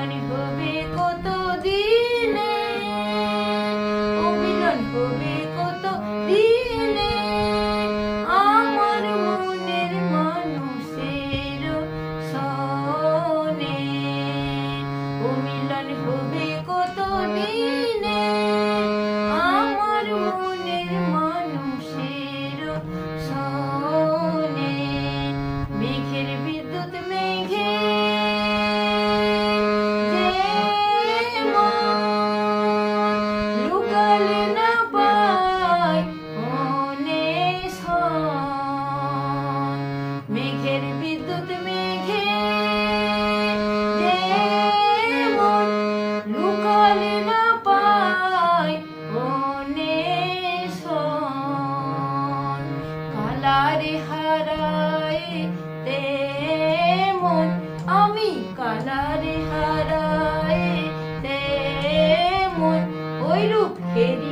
মিলন হবে কত দিনে ও মিলন হবে কত দিনে আমার মনের মানুষের সনে ও মিলন হবে কত দিনে kana di hadai temun oi lup heri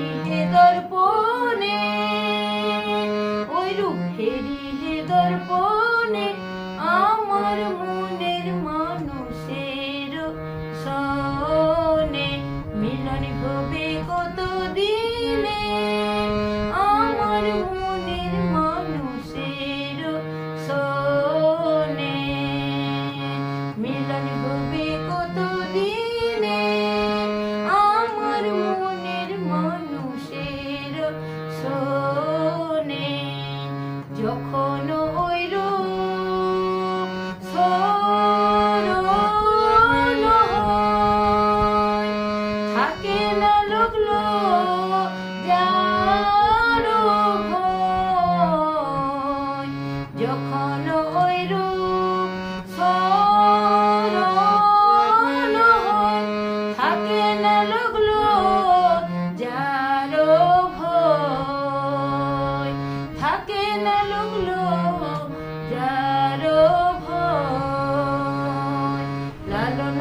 তাকে না লুকলো যার ভয়। লালন